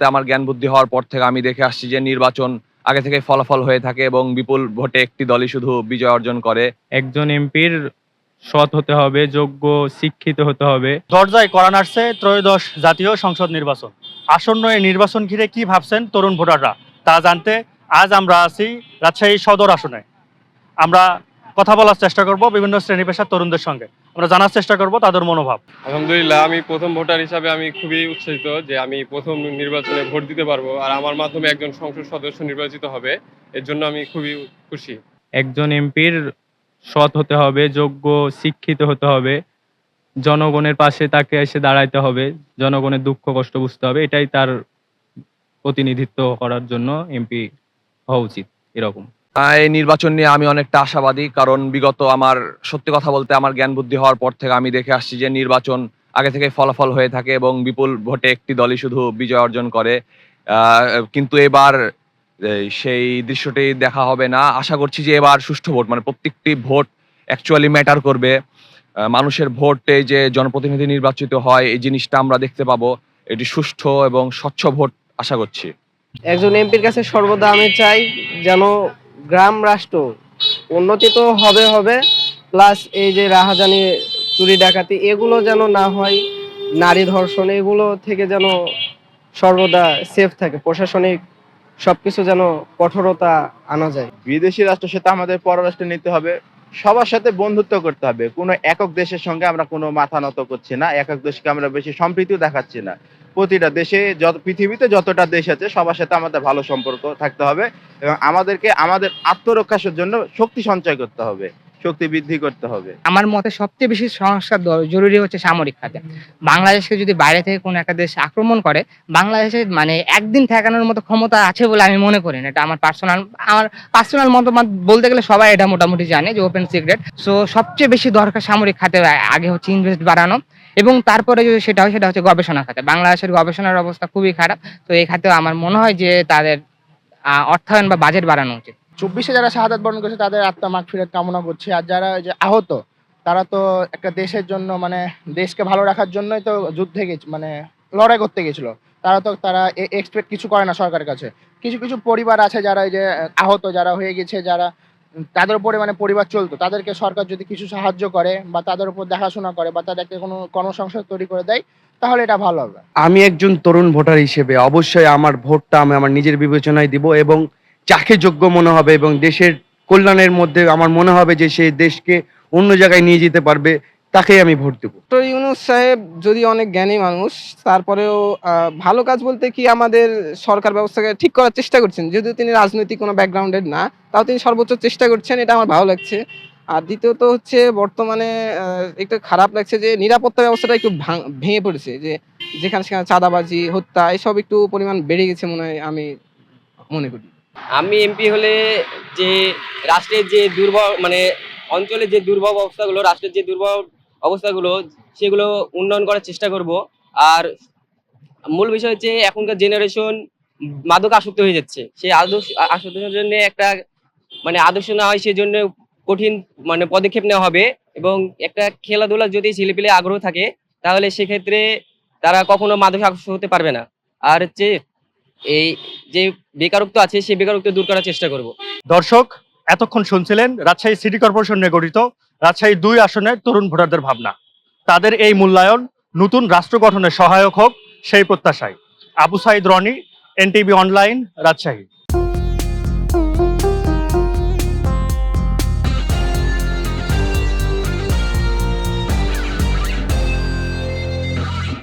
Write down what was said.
তা আমার জ্ঞান বুদ্ধি হওয়ার পর থেকে আমি দেখে আসছি যে নির্বাচন আগে থেকে ফলাফল হয়ে থাকে এবং বিপুল ভোটে একটি দলই শুধু বিজয় অর্জন করে। একজন এমপির সৎ হতে হবে যোগ্য শিক্ষিত হতে হবে। দরজায় করা নাড়ছে ত্রয়োদশ জাতীয় সংসদ নির্বাচন। আসন্ন এই নির্বাচন ঘিরে কি ভাবছেন তরুণ ভোটাররা তা জানতে আজ আমরা আছি রাজশাহী সদর আসনে। আমরা কথা বলার চেষ্টা করব বিভিন্ন শ্রেণি পেশার তরুণদের সঙ্গে। আমরা জানার চেষ্টা করব তাদের মনোভাব। আলহামদুলিল্লাহ আমি প্রথম ভোটার হিসাবে আমি খুবই উৎসাহিত যে আমি প্রথম নির্বাচনে ভোট দিতে পারব আর আমার মাধ্যমে একজন সংসদ সদস্য নির্বাচিত হবে। এর জন্য আমি খুবই খুশি। একজন এমপির সৎ হতে হবে যোগ্য শিক্ষিত হতে হবে। জনগণের পাশে তাকে এসে দাঁড়াইতে হবে। জনগণের দুঃখ কষ্ট বুঝতে হবে। এটাই তার প্রতিনিধিত্ব করার জন্য এমপি হওয়া উচিত এরকম। এই নির্বাচন নিয়ে আমি অনেকটা আশাবাদী, কারণ বিগত আমার, সত্যি কথা বলতে আমার জ্ঞান বুদ্ধি হওয়ার পর থেকে আমি দেখে আসছি যে নির্বাচন আগে থেকে ফলাফল হয়ে থাকে এবং বিপুল ভোটে একটি দলই শুধু বিজয় অর্জন করে। কিন্তু এবার সেই দৃশ্যটি দেখা হবে না। আশা করছি যে এবার সুষ্ঠু ভোট মানে প্রত্যেকটি ভোট অ্যাকচুয়ালি ম্যাটার করবে। মানুষের ভোটে যে জনপ্রতিনিধি নির্বাচিত হয়, এই জিনিসটা আমরা দেখতে পাবো। এটি সুষ্ঠু এবং স্বচ্ছ ভোট, আশা করছি। একজন এমপির কাছে সর্বদা আমি চাই যেন গ্রাম রাষ্ট্র উন্নতি তো হবে হবে প্লাস এই যে রাহাজানি, চুরি ডাকাতি, এগুলো যেন না হয়, নারী ধর্ষণ, এগুলো থেকে যেন সর্বদা সেফ থাকে, প্রশাসনিক সবকিছু যেন কঠোরতা আনা যায়। বিদেশি রাষ্ট্র সেটা আমাদের পররাষ্ট্রে নিতে হবে। সবার সাথে বন্ধুত্ব করতে হবে। কোনো একক দেশের সঙ্গে আমরা কোনো মাথা নত করছি না, একক দেশকে আমরা বেশি সম্প্রীতিও দেখাচ্ছি না। প্রতিটা দেশে যত, পৃথিবীতে যতটা দেশ আছে, সবার সাথে আমাদের ভালো সম্পর্ক থাকতে হবে এবং আমাদেরকে, আমাদের আত্মরক্ষার জন্য শক্তি সঞ্চয় করতে হবে। শক্তি বৃদ্ধি করতে হবে। আমার মতে সবচেয়ে বেশি সংস্কার জরুরি হচ্ছে সামরিক খাতে। বাংলাদেশকে যদি বাইরে থেকে কোনো একটা দেশ আক্রমণ করে, বাংলাদেশে মানে একদিন ঠেকানোর মতো ক্ষমতা আছে বলে আমি মনে করি না। এটা আমার পার্সোনাল আমার পার্সোনাল মতামত বলতে গেলে সবাই এটা মোটামুটি জানে যে ওপেন সিক্রেট সো সবচেয়ে বেশি দরকার সামরিক খাতে আগে হচ্ছে ইনভেস্ট বাড়ানো এবং তারপরে যদি সেটা হয়, সেটা হচ্ছে গবেষণা খাতে। বাংলাদেশের গবেষণার অবস্থা খুবই খারাপ। তো এই খাতে আমার মনে হয় যে তাদের অর্থায়ন বা বাজেট বাড়ানো উচিত। চব্বিশে যারা শাহাদাত বরণ করেছে, তাদের আত্মা মাগ ফিরত কামনা করছি। আর যারা যে আহত, তারা তো একটা দেশের জন্য মানে দেশকে ভালো রাখার জন্যই তো যুদ্ধে গেছে মানে লড়াই করতে গেছিল। তারা তো, তারা এক্সপেক্ট কিছু করে না সরকারের কাছে। কিছু কিছু পরিবার আছে যারা এই যে আহত, যারা হয়ে গেছে, যারা তাদের উপরে মানে পরিবার চলতো। তাদেরকে সরকার যদি কিছু সাহায্য করে বা তাদের উপর দেখাশোনা করে বা তাদেরকে কোনো কর্মসংস্থান তৈরি করে দেয়, তাহলে এটা ভালো হবে। আমি একজন তরুণ ভোটার হিসেবে অবশ্যই আমার ভোটটা আমি আমার নিজের বিবেচনায় দিব এবং যাকে যোগ্য মনে হবে এবং দেশের কল্যাণের মধ্যে আমার মনে হবে যে সে দেশকে অন্য জায়গায় নিয়ে যেতে পারবে, তাকেই আমি ভোট দেবো। ডক্টর ইউনুস সাহেব যদি অনেক জ্ঞানী মানুষ, তারপরেও ভালো কাজ বলতে কি আমাদের সরকার ব্যবস্থাকে ঠিক করার চেষ্টা করছেন? যদিও তিনি রাজনৈতিক কোনো ব্যাকগ্রাউন্ডের না, তাও তিনি সর্বোচ্চ চেষ্টা করছেন, এটা আমার ভালো লাগছে। আর দ্বিতীয়ত হচ্ছে বর্তমানে একটু খারাপ লাগছে যে নিরাপত্তা ব্যবস্থাটা একটু ভাঙ- ভেঙে পড়েছে, যে যেখানে সেখানে চাঁদাবাজি, হত্যা, এসব একটু পরিমাণ বেড়ে গেছে মনে হয় আমি মনে করি। আমি এমপি হলে যে রাষ্ট্রের যে দুর্বল মানে অঞ্চলের যে দুর্ভব অবস্থাগুলো, রাষ্ট্রের যে দুর্বল অবস্থাগুলো, সেগুলো উন্নয়ন করার চেষ্টা করব। আর মূল বিষয় হচ্ছে এখনকার জেনারেশন মাদক আসক্ত হয়ে যাচ্ছে। সেই আদর্শ আসক্তের জন্য একটা মানে আদর্শ না হয় সেজন্য কঠিন মানে পদক্ষেপ নেওয়া হবে। এবং একটা খেলাধুলা যদি ছেলেপেলে আগ্রহ থাকে, তাহলে সেক্ষেত্রে তারা কখনো মাদক আসক্ত হতে পারবে না। আর হচ্ছে এই যে বেকারত্ব আছে, সেই বেকারত্ব দূর করার চেষ্টা করব। দর্শক, এতক্ষণ শুনছিলেন রাজশাহী সিটি কর্পোরেশন নিয়ে গঠিত রাজশাহী দুই আসনের তরুণ ভোটারদের ভাবনা। তাদের এই মূল্যায়ন নতুন রাষ্ট্র গঠনে সহায়ক হোক সেই প্রত্যাশায়। Abu Saeed Roni, NTV online, Rajshahi.